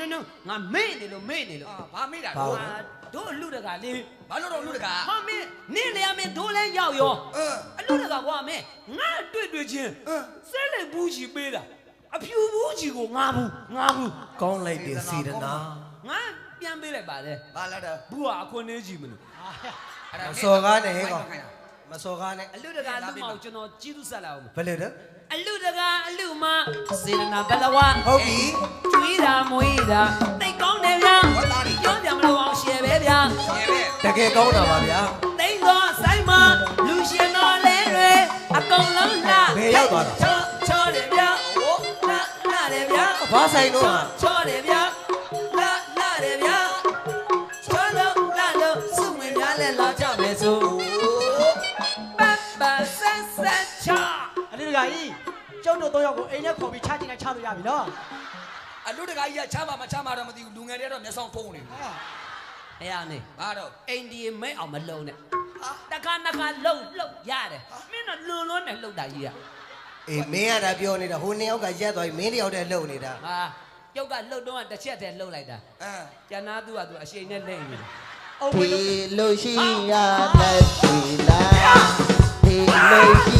no no ငါမေ့နေလို့မေ့နေလို့ အာဘာမေးတာဘာတော့လဲဟာတို့အလူတကာလေးဘာလို့တော့လူတကာဟာမင်းနင်းလေအမင်းတို့လဲရောက်ရောအင်းအလူတကာကွာမင်းငါတွေ့တွေ့ချင်းအင်းစဲလေဘူးကြီးပေးတာအဖြူဘူးကြီးကိုငါဘူးငါဘူးကောင်းလိုက်တယ်စေတနာငါပြန်ပေးလိုက်ပါလေဘာလဲတော့ဘူးကအခွင့်အရေးကြီးမလို့အဲ့ဒါမစော်ကားနဲ့ဟဲ့ကောင်မစော်ကားနဲ့အလူတကာလူမကိုကျွန်တော်ကြီးသူဆက်လာအောင်ဘယ်လိုလဲအလူတကာအလူမစေရနာဘလဝဟုတ်ပြီကျွေး တာမွေးတာတိတ်ကောင်းတယ်ဗျာပြောပြမလို့အောင်ရှယ်ပဲဗျာရေပဲတကယ်ကောင်းတာပါဗျာတိတ်သောဆိုင်မှာလူရှင်တော်လဲတွေအကုန်လုံးလာဘယ်ရောက်သွားတာချောချောတယ်ဗျာဟိုလာလာတယ်ဗျာဘာဆိုင်တော့ဟာချောတယ်ဗျာလာလာတယ်ဗျာချောလို့လာလို့စုဝင်များလဲလာကြမယ်ဆိုပတ်ပတ်ဆက်ဆက်ချာအလေးတကာကြီးကျုံတို့၃ယောက်ကိုအိမ်ထဲခေါ်ပြီးချချင်တိုင်းချလို့ရပြီနော် အလူတကာကြီးကချမ်းပါမချမ်းပါတော့မသိဘူးလူငယ်တွေကတော့မျက်စောင်းဖုံးနေအဲ့ရနေဘာတော့အိန္ဒိယမဲအောင်မလုံးနဲ့တခါတခါလှုပ်လှုပ်ရတယ်မင်းတော့လွန်လွန်းနဲ့လှုပ်တာကြီးอ่ะအေးမင်းကတာပြောနေတာဟိုနှစ်ယောက်ကရက်သွားပြီမင်းတယောက်တည်းလှုပ်နေတာဟာကျုပ်ကလှုပ်တော့တစ်ချက်တည်းလှုပ်လိုက်တာအင်းကျန်နာသူကသူအရှိန်နဲ့လိမ့်နေတာအုပ်ဝဒီင်းတို့လို့ရှိရလက်ပြီလားဒီလို့ရှိ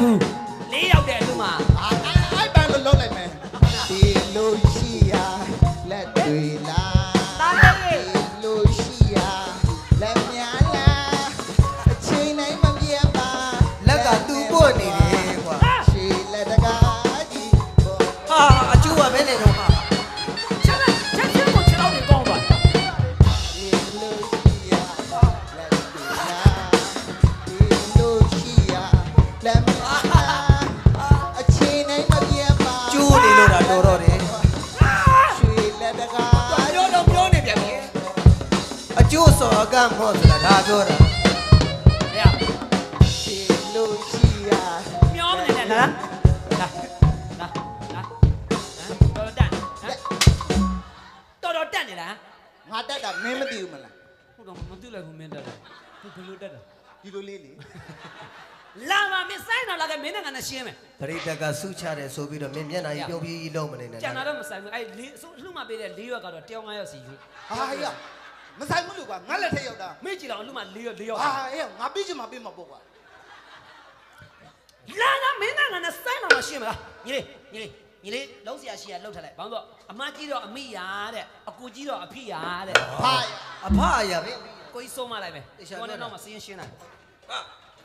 မ လက်များလားအချိန်တိုင်းမပြေပါကျိုးနေလို့တာတော်တော့တယ်ရွှေလက်တကားပြောတော့ပြောနေပြန်ပြီအကျိုးစော်အကန့်မော့ဆိုတာဒါပြောတာဟဲ့ဒီလိုရှိရမျောမနေနဲ့လားလာလာလာတော်တော်တက်တော်တော်တက်နေလားငါတက်တာမင်းမသိဘူးမလားဟုတ်တော့မသိလိုက်ဘူးမင်းတက်တယ်သူဘယ်လိုတက်တာဒီလိုလေးလေ လာမမင်းဆိုင်တော့လာခဲ့မင်းနဲ့ငါနဲ့ရှင်းမယ်ပရိသတ်ကဆုချတယ်ဆိုပြီးတော့မင်းမျက်နှာကြီးပြုံးပြီးလုံးမနေနဲ့ကျန်တာတော့မဆိုင်ဘူးအဲ့လေးအလှမပေးတဲ့လေးရွက်ကတော့တယောက်ငါးယောက်စီယူဟာဟေ့မဆိုင်ဘူးလို့ကွာငါလက်ထက်ရောက်တာမေ့ကြည့်တော့အလှမလေးရွက်လေးယောက်ဟာဟေ့ငါပြီးချင်မှပြီးမှာပေါ့ကွာလာလာမင်းနဲ့ငါနဲ့ဆိုင်တော့ရှင်းမလားညီလေးညီလေးညီလေးလုံးစရာရှိရလှုပ်ထလိုက်ဘာလို့အမကြီးတော့အမိယာတဲ့အကူကြီးတော့အဖိယာတဲ့ဟာအဖအရာပဲကိုကြီးဆုံးမလိုက်မယ်တေချာကိုပြောနဲ့တာတော့မစင်းရှင်းလိုက်မို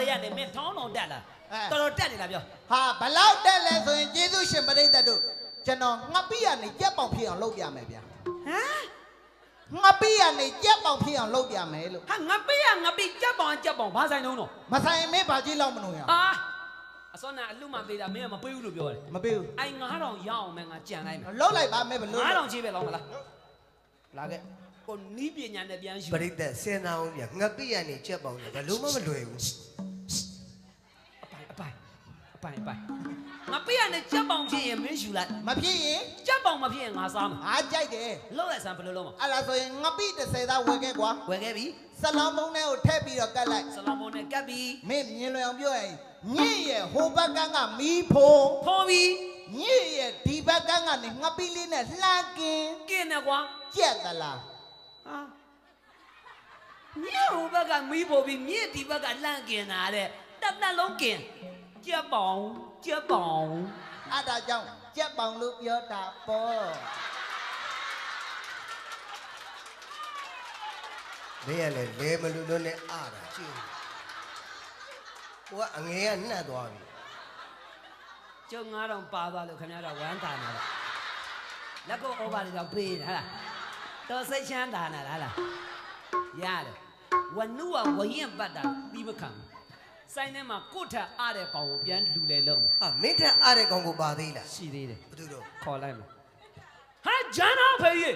တဲ့ဂျားတွေကနေမင်းထောင်းတော်တက်လာတော်တော်တက်နေတာပြောဟာဘလောက်တက်လဲဆိုရင်ကျေးဇူးရှင်ပရိသတ်တို့ကျွန်တော်ငါပြီးရနေကြက်ပေါင်ဖြစ်အောင်လုပ်ပြမယ်ဗျာဟမ်ငါပြီးရနေကြက်ပေါင်ဖြစ်အောင်လုပ်ပြမယ်လို့ဟာငါပေးရငါပေးကြက်ပေါင်ကြက်ပေါင်ဘာဆိုင်လုံးတော့မဆိုင်မဲဘာကြီးလောက်မလို့ရအောင်အာအစောနာအလူမပေးတာမင်းကမပေးဘူးလို့ပြောတယ်မပေးဘူးအိုင်9000ရအောင်မယ်ငါကြံလိုက်မယ်လှုပ်လိုက်ပါမဲဘလို့9000ချေးပဲလောင်းမလားလာခဲ့ ကိုနီးပညာနဲ့ပြန်ယူပရိသတ်စဉ်းစားအောင်ဗျငပိရနေချက်ပေါင်းတယ်ဘယ်လို့မှမလွယ်ဘူးအပိုင်အပိုင်အပိုင်အပိုင်ငါပေးရနဲ့ကြက်ပေါင်ဖြစ်ရင်မင်းယူလိုက်မဖြစ်ရင်ကြက်ပေါင်မဖြစ်ရင်ငါစားမှာအားကြိုက်တယ်လောက်လိုက်စမ်းဘယ်လိုလုပ်မှာအဲ့ဒါဆိုရင်ငပိ30သားဝယ်ခဲ့ကွာဝယ်ခဲ့ပြီစလောင်းမုံနဲ့ကိုထည့်ပြီးတော့ကတ်လိုက်ဆလောင်ဘုံနဲ့ကပ်ပြီးမင်းမြင်လွယ်အောင်ပြောရင်ညစ်ရဲ့ဟိုဘက်ကကမီးဖိုးဖော်ပြီးညစ်ရဲ့ဒီဘက်ကကနေငပိလေးနဲ့လှမ်းကင်ကင်းနေကွာကြက်သလား ဟာမြေဟိုဘက်ကမီးပေါ်ပြီးမြေဒီဘက်ကလန့်ကင်တာတဲ့တက်တက်လုံးကင်ကြက်ပေါင်ကြက်ပေါင်အဲ့ဒါကြောင့်ကြက်ပေါင်လို့ပြောတာပေါ့မင်းကလည်းလဲမလူလို့နဲ့အားတာကြည့်ဟိုကအငယ်ကနှက်သွားပြီကျုံ9000ပါသွားလို့ခင်ဗျားတော့ဝမ်းသာနေလားလက်ကော over တွေတော့ပေးနေဟလား တော်စိတ်ချမ်းသာနေလားလားရတယ်ဝနုကဝရင်ပတ်တာပြီးမခံဘူးဆိုင်ထဲမှာကိုယ့်ထက်အားတဲ့ကောင်ကိုပြန်လူလေလုံးဟာမင်းတက်အားတဲ့ကောင်ကိုပါသေးလားရှိသေးတယ်ဘယ်သူတော့ခေါ်လိုက်မှာဟာဂျန်အောင်ဖေးရေ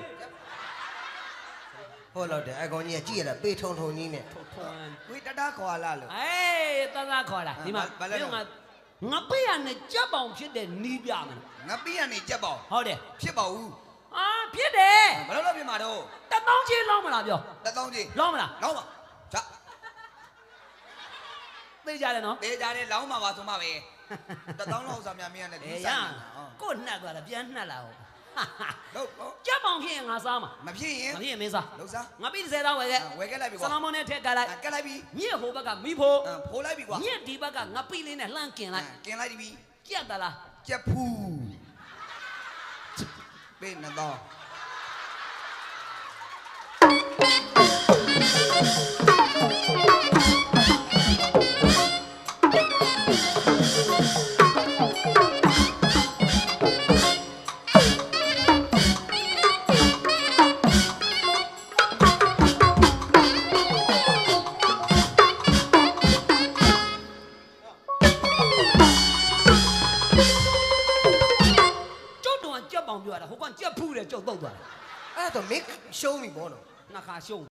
ဟောတော့တယ်အကောင်ကြီးကကြည့်ရတာပေထုံထုံကြီးနဲ့ထုံထုံဝေးတတာခေါ်လာလို့အေးတသားခေါ်လာဒီမှာဘာလဲတော့ငါငါပေးရနဲ့ကြက်ပေါင်ဖြစ်တဲ့နီးပြမယ်ငါပြီးရနေကြက်ပေါ့ဟုတ်တယ်ဖြစ်ပါဘူး အာဖြစ်တယ်ဘယ်လိုလုပ်ပြမှာတော့တသောင်းကြီးလောင်းမလားပြောတသောင်းကြီးလောင်းမလားလောင်းပါဂျာသိကြတယ်နော်သိကြတယ်လောင်းပါပါဆိုမှပဲတသောင်းလောက်ဆိုမြန်မြန်နဲ့ဒီဆိုင်ကိုနှက်သွားတာပြန်နှက်လာဟုတ်ဟုတ်ကြက်ပေါင်ဖြစ်ရင်ငါစားမှာမဖြစ်ရင်မဖြစ်ရင်မင်းစားလုံးစားငါပြီး30တောင်းဝယ်ခဲ့ဝယ်ခဲ့လိုက်ပြီကွာဆလာမွန်နဲ့ထက်ကလိုက်ကက်လိုက်ပြီညက်ဟိုဘက်ကမိဖို့ဖိုးလိုက်ပြီကွာညက်ဒီဘက်ကငါပြီးလေးနဲ့လှမ်းกินလိုက်ကင်လိုက်ပြီကြက်သလားကြက်ဖူး ပေး2000 ရှုံးပြီဘောနော်နှစ်ခါရှုံး